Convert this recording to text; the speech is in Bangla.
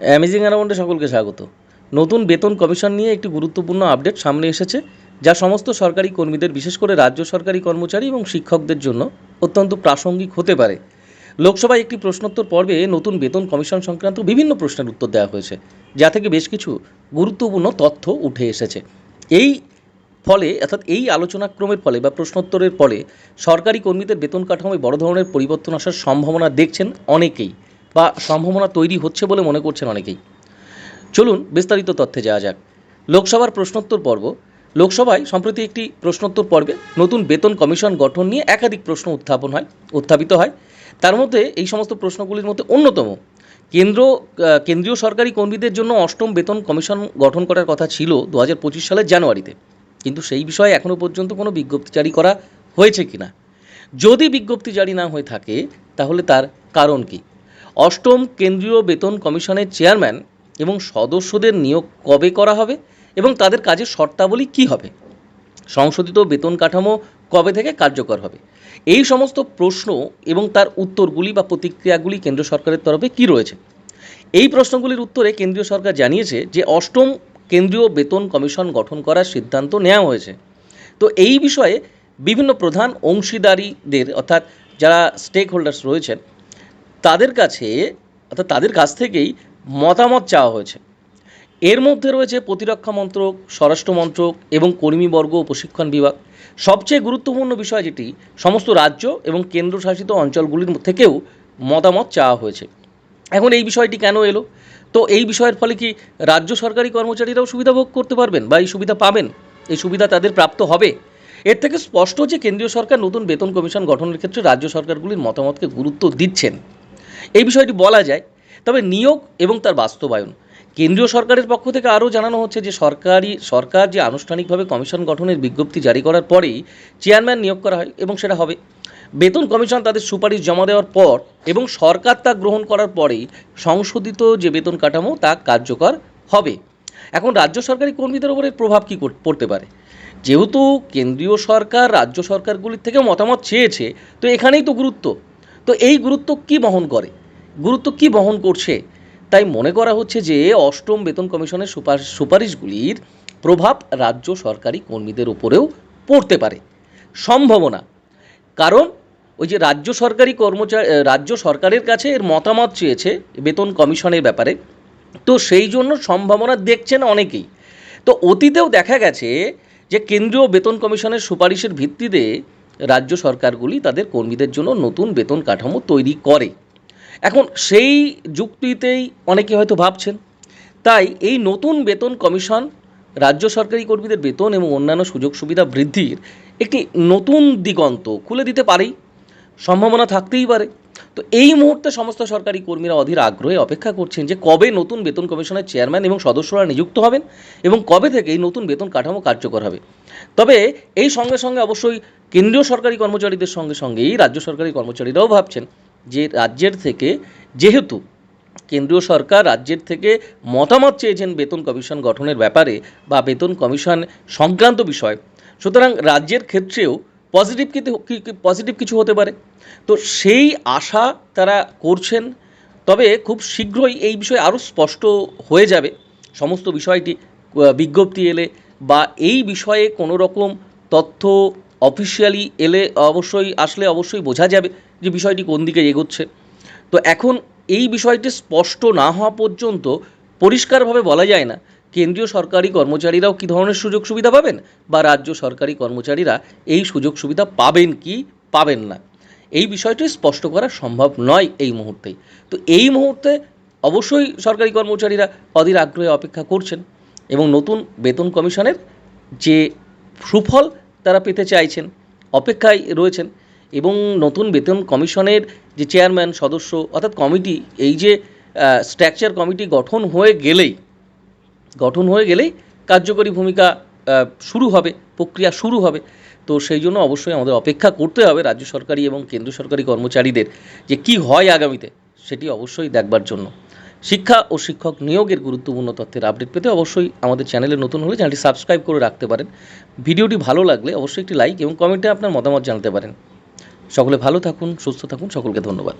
অ্যামেজিং অ্যারাউন্ডে সকলকে স্বাগত। নতুন বেতন কমিশন নিয়ে একটি গুরুত্বপূর্ণ আপডেট সামনে এসেছে, যা সমস্ত সরকারি কর্মীদের, বিশেষ করে রাজ্য সরকারি কর্মচারী এবং শিক্ষকদের জন্য অত্যন্ত প্রাসঙ্গিক হতে পারে। লোকসভায় একটি প্রশ্নোত্তর পর্বে নতুন বেতন কমিশন সংক্রান্ত বিভিন্ন প্রশ্নের উত্তর দেওয়া হয়েছে, যা থেকে বেশ কিছু গুরুত্বপূর্ণ তথ্য উঠে এসেছে। এই ফলে, অর্থাৎ এই আলোচনাক্রমের ফলে বা প্রশ্নোত্তরের ফলে সরকারি কর্মীদের বেতন কাঠামোয় বড় ধরনের পরিবর্তন আসার সম্ভাবনা দেখছেন অনেকেই। বা সম্ভাবনা তৈরি হচ্ছে বলে মনে করছেন অনেকেই। চলুন বিস্তারিত তথ্যে যাওয়া যাক। লোকসভার প্রশ্নোত্তর পর্ব। লোকসভায় সম্প্রতি একটি প্রশ্নোত্তর পর্বে নতুন বেতন কমিশন গঠন নিয়ে একাধিক প্রশ্ন উত্থাপন হয়, উত্থাপিত হয়। তার মধ্যে এই সমস্ত প্রশ্নগুলির মধ্যে অন্যতম। কেন্দ্র কেন্দ্রীয় সরকারি কর্মীদের জন্য অষ্টম বেতন কমিশন গঠন করার কথা ছিল দু হাজার পঁচিশ সালের জানুয়ারিতে। কিন্তু সেই বিষয়ে এখনও পর্যন্ত কোনো বিজ্ঞপ্তি জারি করা হয়েছে কিনা? যদি বিজ্ঞপ্তি জারি না হয়ে থাকে, তাহলে তার কারণ কি? অষ্টম কেন্দ্রীয় বেতন কমিশনের চেয়ারম্যান এবং সদস্যদের নিয়োগ কবে করা হবে এবং তাদের কাজের শর্তাবলী কী হবে? সংশোধিত বেতন কাঠামো কবে থেকে কার্যকর হবে? এই সমস্ত প্রশ্ন এবং তার উত্তরগুলি বা প্রতিক্রিয়াগুলি কেন্দ্র সরকারের তরফে কী রয়েছে? এই প্রশ্নগুলির উত্তরে কেন্দ্রীয় সরকার জানিয়েছে যে অষ্টম কেন্দ্রীয় বেতন কমিশন গঠন করার সিদ্ধান্ত নেওয়া হয়েছে। তো এই বিষয়ে বিভিন্ন প্রধান অংশীদারিদের অর্থাৎ যারা স্টেক হোল্ডার্স রয়েছেন তাদের কাছে, অর্থাৎ তাদের কাছ থেকেই মতামত চাওয়া হয়েছে। এর মধ্যে রয়েছে প্রতিরক্ষা মন্ত্রক, স্বরাষ্ট্র মন্ত্রক এবং কর্মীবর্গ ও প্রশিক্ষণ বিভাগ। সবচেয়ে গুরুত্বপূর্ণ বিষয় যেটি, সমস্ত রাজ্য এবং কেন্দ্রশাসিত অঞ্চলগুলির থেকেও মতামত চাওয়া হয়েছে। এখন এই বিষয়টি কেন এলো? তো এই বিষয়ের ফলে কি রাজ্য সরকারি কর্মচারীরাও সুবিধা ভোগ করতে পারবেন বা এই সুবিধা পাবেন? এই সুবিধা তাদের প্রাপ্ত হবে? এর থেকে স্পষ্ট যে কেন্দ্রীয় সরকার নতুন বেতন কমিশন গঠনের ক্ষেত্রে রাজ্য সরকারগুলির মতামতকে গুরুত্ব দিচ্ছেন। এই বিষয়টি বলা যায়। তবে নিয়োগ এবং তার বাস্তবায়ন। কেন্দ্রীয় সরকারের পক্ষ থেকে আরও জানানো হচ্ছে যে সরকারি, সরকার যে আনুষ্ঠানিকভাবে কমিশন গঠনের বিজ্ঞপ্তি জারি করার পরেই চেয়ারম্যান নিয়োগ করা হয় এবং সেটা হবে। বেতন কমিশন তাদের সুপারিশ জমা দেওয়ার পর এবং সরকার তা গ্রহণ করার পরেই সংশোধিত যে বেতন কাঠামো তা কার্যকর হবে। এখন রাজ্য সরকারি কর্মীদের এর প্রভাব কী পড়তে পারে? যেহেতু কেন্দ্রীয় সরকার রাজ্য সরকারগুলির থেকে মতামত চেয়েছে, তো এখানেই তো গুরুত্ব। তো এই গুরুত্ব কি বহন করে? গুরুত্ব কি বহন করছে? তাই মনে করা হচ্ছে যে অষ্টম বেতন কমিশনের সুপারিশ সুপারিশগুলির প্রভাব রাজ্য সরকারি কর্মীদের উপরেও পড়তে পারে। সম্ভাবনা। কারণ ওই যে রাজ্য সরকারি কর্মচারী রাজ্য সরকারের কাছে এর মতামত চেয়েছে বেতন কমিশনের ব্যাপারে। তো সেই জন্য সম্ভাবনা দেখছেন অনেকেই। তো অতীতেও দেখা গেছে যে কেন্দ্রীয় বেতন কমিশনের সুপারিশের ভিত্তিতে রাজ্য সরকারগুলি তাদের কর্মীদের জন্য নতুন বেতন কাঠামো তৈরি করে। এখন সেই যুক্তিতেই অনেকে হয়তো ভাবছেন, তাই এই নতুন বেতন কমিশন রাজ্য সরকারি কর্মীদের বেতন এবং অন্যান্য সুযোগ সুবিধা বৃদ্ধির একটি নতুন দিগন্ত খুলে দিতে পারেই। সম্ভাবনা থাকতেই পারে। তো এই মুহূর্তে সমস্ত সরকারি কর্মীরা অধীর আগ্রহে অপেক্ষা করছেন যে কবে নতুন বেতন কমিশনের চেয়ারম্যান এবং সদস্যরা নিযুক্ত হবেন এবং কবে থেকে এই নতুন বেতন কাঠামো কার্যকর হবে। তবে এই সঙ্গে সঙ্গে অবশ্যই কেন্দ্রীয় সরকারি কর্মচারীদের সঙ্গে সঙ্গেই রাজ্য সরকারি কর্মচারীরাও ভাবছেন যে রাজ্যের থেকে যেহেতু কেন্দ্রীয় সরকার রাজ্যের থেকে মতামত চেয়েছেন বেতন কমিশন গঠনের ব্যাপারে বা বেতন কমিশন সংক্রান্ত বিষয়, সুতরাং রাজ্যের ক্ষেত্রেও পজিটিভ কিন্তু পজিটিভ কিছু হতে পারে। তো সেই আশা তারা করছেন। তবে খুব শীঘ্রই এই বিষয়ে আরও স্পষ্ট হয়ে যাবে। সমস্ত বিষয়টি বিজ্ঞপ্তি এলে বা এই বিষয়ে কোনো রকম তথ্য অফিসিয়ালি এলে অবশ্যই, আসলে অবশ্যই বোঝা যাবে যে বিষয়টি কোন দিকে এগোচ্ছে। তো এখন এই বিষয়টি স্পষ্ট না হওয়া পর্যন্ত পরিষ্কারভাবে বলা যায় না কেন্দ্রীয় সরকারি কর্মচারীরাও কী ধরনের সুযোগ সুবিধা পাবেন? বা রাজ্য সরকারি কর্মচারীরা এই সুযোগ সুবিধা পাবেন কি পাবেন না? এই বিষয়টি স্পষ্ট করা সম্ভব নয় এই মুহূর্তেই তো এই মুহূর্তে অবশ্যই সরকারি কর্মচারীরা অধীর আগ্রহে অপেক্ষা করছেন এবং নতুন বেতন কমিশনের যে সুফল তারা পেতে চাইছেন, অপেক্ষায় রয়েছেন এবং নতুন বেতন কমিশনের যে চেয়ারম্যান, সদস্য অর্থাৎ কমিটি, এই যে স্ট্রাকচার কমিটি গঠন হয়ে গেলেই গঠন হয়ে গেলেই কার্যকরী ভূমিকা শুরু হবে, প্রক্রিয়া শুরু হবে। তো সেই জন্য অবশ্যই আমাদের অপেক্ষা করতে হবে রাজ্য সরকারি এবং কেন্দ্র সরকারি কর্মচারীদের যে কি হয় আগামীতে, সেটি অবশ্যই দেখবার জন্য। শিক্ষা ও শিক্ষক নিয়োগের গুরুত্বপূর্ণ তথ্যের আপডেট পেতে অবশ্যই আমাদের চ্যানেলে নতুন হলে চ্যানেলটি সাবস্ক্রাইব করে রাখতে পারেন। ভিডিওটি ভালো লাগলে অবশ্যই একটি লাইক এবং কমেন্টে আপনার মতামত জানাতে পারেন। সকলে ভালো থাকুন, সুস্থ থাকুন, সকলকে ধন্যবাদ।